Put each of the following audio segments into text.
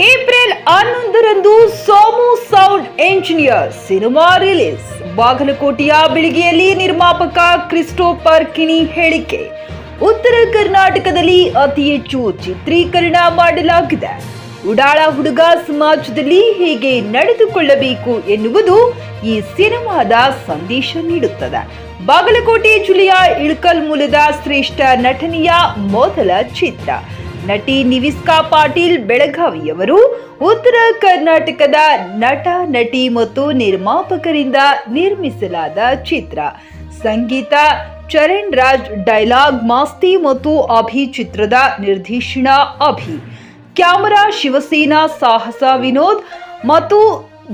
April ಹನ್ನೊಂದರಂದು Somu sound engineer cinema release. ಬಾಗಲಕೋಟೆಯ ಬೆಳಗ್ಗೆಯಲ್ಲಿ ನಿರ್ಮಾಪಕ ಕ್ರಿಸ್ಟೋಫರ್ ಕಿಣಿ ಹೇಳಿಕೆ. ಉತ್ತರ ಕರ್ನಾಟಕದಲ್ಲಿ ಅತಿ ಹೆಚ್ಚು ಚಿತ್ರೀಕರಣ ಮಾಡಲಾಗಿದೆ. ಉಡಾಳ ಹುಡುಗ ಸಮಾಜದಲ್ಲಿ ಹೇಗೆ ನಡೆದುಕೊಳ್ಳಬೇಕು ಎನ್ನುವುದು ಈ ಸಿನಿಮಾದ ಸಂದೇಶ ನೀಡುತ್ತದೆ. ಬಾಗಲಕೋಟೆ ಜಿಲ್ಲೆಯ ಇಳಕಲ್ ಮೂಲದ ಶ್ರೇಷ್ಠ ನಟನೆಯ ಮೊದಲ ಚಿತ್ರ. ನಟಿ ನಿವಿಸ್ಕಾ ಪಾಟೀಲ್ ಬೆಳಗಾವಿಯವರು ಉತ್ತರ ಕರ್ನಾಟಕದ ನಟ, ನಟಿ ಮತ್ತು ನಿರ್ಮಾಪಕರಿಂದ ನಿರ್ಮಿಸಲಾದ ಚಿತ್ರ. ಸಂಗೀತ, ಚರಣ್ ರಾಜ್ ಡೈಲಾಗ್ ಮಾಸ್ತಿ ಮತ್ತು ಅಭಿ ಚಿತ್ರದ ನಿರ್ದೇಶನ ಅಭಿ. ಕ್ಯಾಮರಾ ಶಿವಸೇನಾ, ಸಾಹಸ ವಿನೋದ್ ಮತ್ತು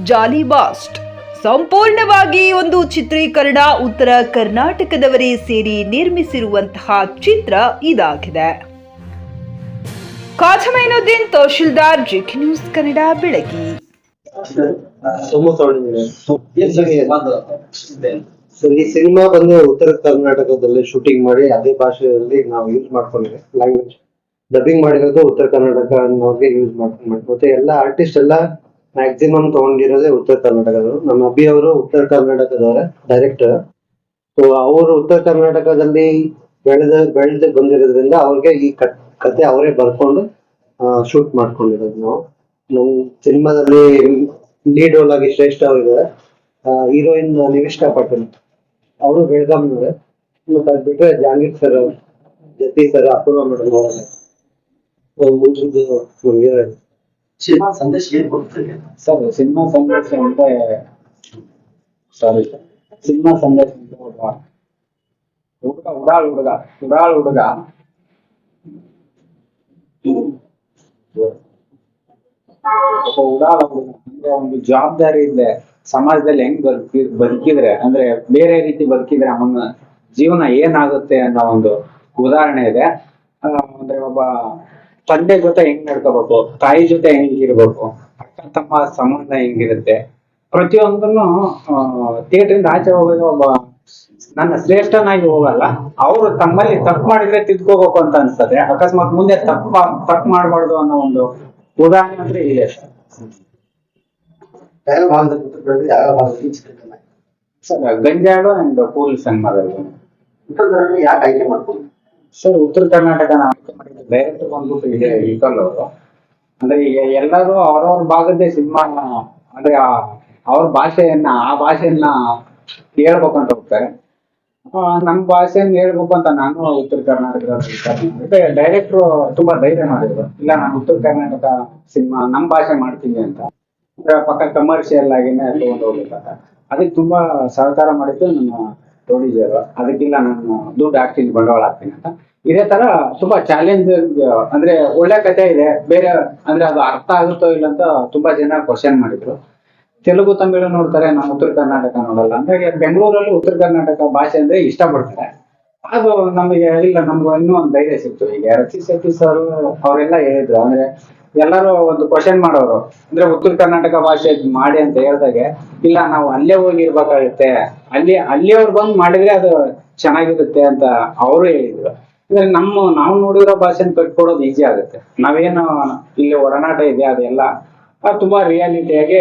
ಜಾಲಿಬಾಸ್ಟ್ ಸಂಪೂರ್ಣವಾಗಿ ಒಂದು ಚಿತ್ರೀಕರಣ ಉತ್ತರ ಕರ್ನಾಟಕದವರೇ ಸೇರಿ ನಿರ್ಮಿಸಿರುವಂತಹ ಚಿತ್ರ ಇದಾಗಿದೆ. ಕಾಜಮೈನುದ್ದೀನ್ ತಹಶೀಲ್ದಾರ್ ಜಿಕ್ ನ್ಯೂಸ್ ಕನ್ನಡ ಬೆಳಗಿ ಈ ಸಿನಿಮಾ ಬಂದು ಉತ್ತರ ಕರ್ನಾಟಕದಲ್ಲಿ ಶೂಟಿಂಗ್ ಮಾಡಿ ಅದೇ ಭಾಷೆಯಲ್ಲಿ ನಾವು ಯೂಸ್ ಮಾಡ್ಕೊಂಡಿವಿ ಲ್ಯಾಂಗ್ವೇಜ್ ಡಬ್ಬಿಂಗ್ ಮಾಡಿರೋದು ಉತ್ತರ ಕರ್ನಾಟಕ ಅನ್ನೋರ್ಗೆ ಯೂಸ್ ಮಾಡ್ಕೊಂಡು ಮಾಡಿ ಮತ್ತೆ ಎಲ್ಲ ಆರ್ಟಿಸ್ಟ್ ಎಲ್ಲ ಮ್ಯಾಕ್ಸಿಮಮ್ ತಗೊಂಡಿರೋದೇ ಉತ್ತರ ಕರ್ನಾಟಕದವರು. ನಮ್ಮ ಅಭಿ ಅವರು ಉತ್ತರ ಕರ್ನಾಟಕದವರೇ ಡೈರೆಕ್ಟರ್ ಸೊ ಅವರು ಉತ್ತರ ಕರ್ನಾಟಕದಲ್ಲಿ ಬೆಳೆದ, ಬೆಳೆದು ಬಂದಿರೋದ್ರಿಂದ ಅವ್ರಿಗೆ ಈ ಕತ್- ಕತೆ ಅವರೇ ಬರ್ಕೊಂಡು ಶೂಟ್ ಮಾಡ್ಕೊಂಡಿರೋದು ನಾವು. ನಮ್ಮ ಸಿನಿಮಾದಲ್ಲಿ ಲೀಡ್ ರೋಲ್ ಆಗಿ ಶ್ರೇಷ್ಠ ಅವರಿದ್ದಾರೆ. ಹೀರೋಯಿನ್ ನಿವಿಷ್ಠ ಪಾಟೀಲ್. ಅವರು ಬೆಳಗಾಂನವ್ರೆ ಮತ್ತೆ ಅದ್ ಬಿಟ್ರೆ Jahangir sir Jati sir Apoorva madam ಅವರೇ. ಸಿನಿಮಾ ಸಂದೇಶ ಏನ್ ಕೊಡ್ತದೆ ಸರ್ ಸಿನಿಮಾ ಸಂದೇಶ ಅಂದ್ರೆ ಸಾರಿ ಸಿನಿಮಾ ಸಂದೇಶ ಹುಡುಗ ಉಡಾಳ್ ಹುಡುಗ ಉಡಾಳ್ ಹುಡುಗ. ಒಬ್ಬ ಅಂದ್ರೆ ಒಂದು ಜವಾಬ್ದಾರಿ ಇದೆ ಸಮಾಜದಲ್ಲಿ ಹೆಂಗ್ ಬದುಕಿ ಬದುಕಿದ್ರೆ, ಅಂದ್ರೆ ಬೇರೆ ರೀತಿ ಬದುಕಿದ್ರೆ ಅವನ ಜೀವನ ಏನಾಗುತ್ತೆ ಅನ್ನೋ ಒಂದು ಉದಾಹರಣೆ ಇದೆ. ಅಂದ್ರೆ ಒಬ್ಬ ತಂದೆ ಜೊತೆ ಹೆಂಗ್ ನಡ್ಕೋಬೇಕು, ತಾಯಿ ಜೊತೆ ಹೆಂಗಿರ್ಬೇಕು ಅಕ್ಕ, ತಮ್ಮ ಸಂಬಂಧ ಹೆಂಗಿರುತ್ತೆ, ಪ್ರತಿಯೊಂದನ್ನು ಥಿಯೇಟರ್ ಇಂದ ಆಚೆ ಹೋಗೋದು ಒಬ್ಬ ನನ್ನ ಶ್ರೇಷ್ಠನಾಗಿ ಹೋಗಲ್ಲ, ಅವರು ತಮ್ಮಲ್ಲಿ ತಪ್ಪು ಮಾಡಿದ್ರೆ ತಿದ್ಕೋಬೇಕು ಅಂತ ಅನ್ಸ್ತದೆ ಅಕಸ್ಮಾತ್ ಮುಂದೆ ತಪ್ಪು ತಪ್ಪು ಮಾಡಬಾರ್ದು ಅನ್ನೋ ಒಂದು ಉದಾಹರಣೆ ಅಂದ್ರೆ ಇದೆ. ಯಾವ ಸರ್ ಗಂಜಾಡು ಅಂಡ್ ಪೊಲೀಸ್ ಸಿನಿಮಾದಲ್ಲಿ ಉತ್ತರ ಕನ್ನಡ ಯಾಕೆ ಆಯ್ಕೆ ಮಾಡ್ಕೊಂಡು ಸರ್ ಉತ್ತರ ಕರ್ನಾಟಕ ಡೈರೆಕ್ಟ್ ಬಂದ್ಬಿಟ್ಟು ಇದೆ ಇಕಲ್ ಅವರು. ಅಂದ್ರೆ ಎಲ್ಲರೂ ಅವ್ರವ್ರ ಭಾಗದ ಸಿನಿಮಾ ಅಂದ್ರೆ ಅವ್ರ ಭಾಷೆಯನ್ನ ಆ ಭಾಷೆಯನ್ನ ಹೇಳ್ಬೇಕಂತ ಹೋಗ್ತಾರೆ. ನಮ್ ಭಾಷೆಯನ್ನ ಹೇಳ್ಬೇಕು ಅಂತ ನಾನು ಉತ್ತರ ಕರ್ನಾಟಕದ ಡೈರೆಕ್ಟ್ರು ತುಂಬಾ ಧೈರ್ಯ ಮಾಡಿದ್ರು. ಇಲ್ಲ, ನಾನು ಉತ್ತರ ಕರ್ನಾಟಕ ಸಿನಿಮಾ ನಮ್ ಭಾಷೆ ಮಾಡ್ತೀನಿ ಅಂತ. ಪಕ್ಕ ಕಮರ್ಷಿಯಲ್ ಆಗಿನ ತಗೊಂಡು ಹೋಗ್ಬೇಕಂತ. ಅದಕ್ಕೆ ತುಂಬಾ ಸಹಕಾರ ಮಾಡಿದ್ದು ನಮ್ಮ ಪ್ರೊಡ್ಯೂಸರ್. ಅದಕ್ಕಿಲ್ಲ ನಾನು ದುಡ್ಡು ಹಾಕ್ತೀನಿ, ಬಂಡವಾಳ ಹಾಕ್ತೀನಿ ಅಂತ. ಇದೇ ತರ ತುಂಬಾ ಚಾಲೆಂಜ್ ಅಂದ್ರೆ ಒಳ್ಳೆ ಕತೆ ಇದೆ. ಬೇರೆ, ಅಂದ್ರೆ ಅದು ಅರ್ಥ ಆಗುತ್ತೋ ಇಲ್ಲ ಅಂತ ತುಂಬಾ ಜನ ಕ್ವಶನ್ ಮಾಡಿದ್ರು. ತೆಲುಗು, ತಮಿಳು ನೋಡ್ತಾರೆ, ನಾವು ಉತ್ತರ ಕರ್ನಾಟಕ ನೋಡಲ್ಲ. ಅಂದ್ರೆ ಬೆಂಗಳೂರಲ್ಲಿ ಉತ್ತರ ಕರ್ನಾಟಕ ಭಾಷೆ ಅಂದ್ರೆ ಇಷ್ಟಪಡ್ತಾರೆ. ಅದು ನಮಗೆ ಇಲ್ಲ, ನಮ್ಗೆ ಇನ್ನೂ ಒಂದು ಧೈರ್ಯ ಸಿಕ್ತು. ಈಗ ರಕ್ಷಿತ್ ಶೆಟ್ಟಿ ಸರ್ ಅವರೆಲ್ಲ ಹೇಳಿದ್ರು. ಅಂದ್ರೆ ಎಲ್ಲರೂ ಒಂದು ಕ್ವಶನ್ ಮಾಡೋರು. ಅಂದ್ರೆ ಉತ್ತರ ಕರ್ನಾಟಕ ಭಾಷೆ ಮಾಡಿ ಅಂತ ಹೇಳಿದಾಗ, ಇಲ್ಲ, ನಾವು ಅಲ್ಲೇ ಹೋಗಿ ಇರ್ಬೇಕಾಗುತ್ತೆ ಅಲ್ಲಿ, ಅಲ್ಲಿಯವ್ರು ಬಂದು ಮಾಡಿದ್ರೆ ಅದು ಚೆನ್ನಾಗಿರುತ್ತೆ ಅಂತ ಅವರು ಹೇಳಿದ್ರು. ಅಂದ್ರೆ ನಮ್ಮ, ನಾವು ನೋಡಿರೋ ಭಾಷೆನ ಕಟ್ಕೊಡೋದು ಈಸಿ ಆಗುತ್ತೆ. ನಾವೇನು ಇಲ್ಲಿ ಒಡನಾಟ ಇದೆ ಅದೆಲ್ಲ? ಅದು ತುಂಬಾ ರಿಯಾಲಿಟಿಯಾಗಿ